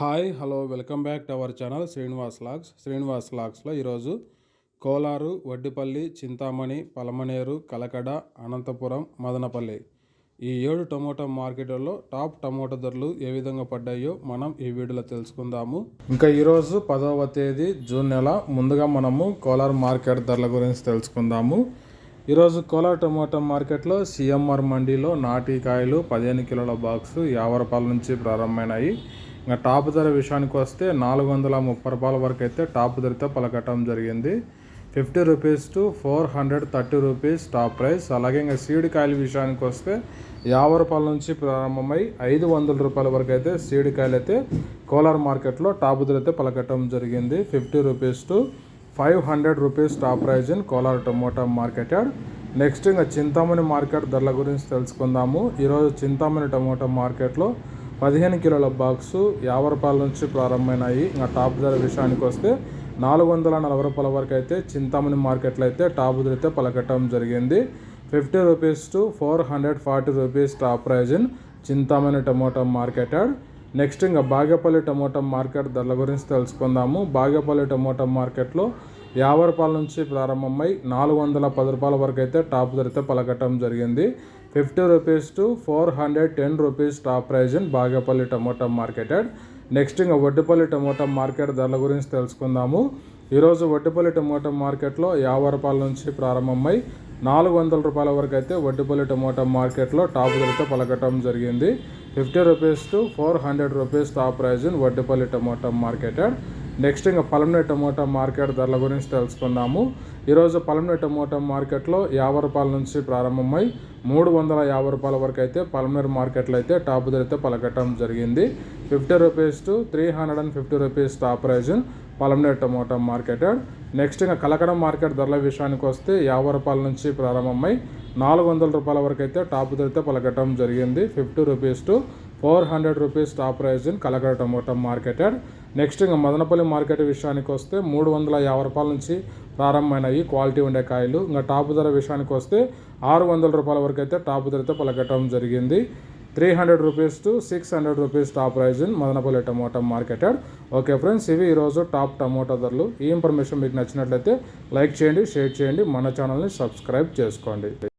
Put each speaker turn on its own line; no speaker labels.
Hi hello welcome back to our channel Srinivas vlogs. Srinivas లాగ్స్లో ఈరోజు కోలారు వడ్డిపల్లి చింతామణి పలమనేరు కలకడ అనంతపురం మదనపల్లి ఈ ఏడు tomato మార్కెట్లలో టాప్ టమోటా ధరలు ఏ విధంగా పడ్డాయో మనం ఈ వీడియోలో తెలుసుకుందాము. ఇంకా ఈరోజు పదవ తేదీ జూన్ నెల. ముందుగా మనము కోలార్ మార్కెట్ ధరల గురించి తెలుసుకుందాము. ఈరోజు కోలార్ టమోటా మార్కెట్లో సిఎంఆర్ మండీలో నాటికాయలు పదిహేను కిలోల బాక్సు యాభై రూపాయల నుంచి ప్రారంభమైనాయి. ఇంకా టాప్ ధర విషయానికి వస్తే నాలుగు వందల ముప్పై రూపాయల వరకు అయితే టాప్ ధరతో పలకటం జరిగింది. Fifty rupees to four hundred thirty rupees top price. అలాగే ఇంకా సీడ్ కాయల విషయానికి వస్తే యాభై రూపాయల నుంచి ప్రారంభమై ఐదు వందల రూపాయల వరకు అయితే సీడ్ కాయలు అయితే కోలార్ మార్కెట్లో టాప్ ధర అయితే పలకటం జరిగింది. Fifty rupees to five hundred rupees top price in Kolar tomato market next ఇంకా చింతామణి మార్కెట్ ధరల గురించి తెలుసుకుందాము. ఈరోజు చింతామణి టమోటా మార్కెట్లో పదిహేను కిలోల బాక్సు యాభై రూపాయల నుంచి ప్రారంభమైనాయి. ఇంకా టాప్ ధర విషయానికి వస్తే నాలుగు వందల నలభై రూపాయల వరకు అయితే చింతామణి మార్కెట్లో అయితే టాప్ ధర అయితే పలకటం జరిగింది. Fifty rupees to four hundred forty rupees top price in Chintamani tomato market next ఇంకా బాగేపల్లి టమోటా మార్కెట్ ధరల గురించి తెలుసుకుందాము. బాగేపల్లి టమోటా మార్కెట్లో యాభై రూపాయల నుంచి ప్రారంభమై నాలుగు వందల పది రూపాయల వరకు అయితే టాప్ ధరతో పలకటం జరిగింది. Fifty rupees to four hundred ten rupees top price in Bagepalli tomato marketed. Next ఇంకా వడ్డపల్లి టమోటా మార్కెట్ ధరల గురించి తెలుసుకుందాము. ఈరోజు వడ్డపల్లి టమోటా మార్కెట్లో యాభై రూపాయల నుంచి ప్రారంభమై నాలుగు వందల రూపాయల వరకు అయితే వడ్డపల్లి టమోటా మార్కెట్లో టాప్ ధరతో పలకటం జరిగింది. Fifty rupees to four hundred rupees top price in Vaddapalli tomato marketed. Next ఇంకా పలమనే టమోటా మార్కెట్ ధరల గురించి తెలుసుకుందాము. ఈరోజు పలమనే టమోటా మార్కెట్లో యాభై రూపాయల నుంచి ప్రారంభమై మూడు వందల యాభై రూపాయల వరకు అయితే పలమనేర్ మార్కెట్లో అయితే టాప్ ధర అయితే పలకటం జరిగింది. Fifty rupees to three hundred and fifty rupees top price Palamaner tomato marketed next ఇంకా కలకడ మార్కెట్ ధరల విషయానికి వస్తే యాభై రూపాయల నుంచి ప్రారంభమై నాలుగు వందల రూపాయల వరకు అయితే టాప్ ధర అయితే పలకటం జరిగింది. Fifty rupees to four hundred rupees top price in Kalakada tomato marketed next ఇంకా మదనపల్లి మార్కెట్ విషయానికి వస్తే మూడు వందల యాభై రూపాయల నుంచి ప్రారంభమైనవి క్వాలిటీ ఉండే కాయలు. ఇంకా టాప్ ధర విషయానికి వస్తే ఆరు వందల రూపాయల వరకు అయితే టాప్ ధరతో పలకటం జరిగింది. Three hundred rupees to six hundred rupees top price in Madanapalle tomato marketed. Okay friends ఇవి ఈరోజు టాప్ టమోటా ధరలు. ఈ ఇన్ఫర్మేషన్ మీకు నచ్చినట్లయితే లైక్ చేయండి షేర్ చేయండి. మన ఛానల్ని సబ్స్క్రైబ్ చేసుకోండి.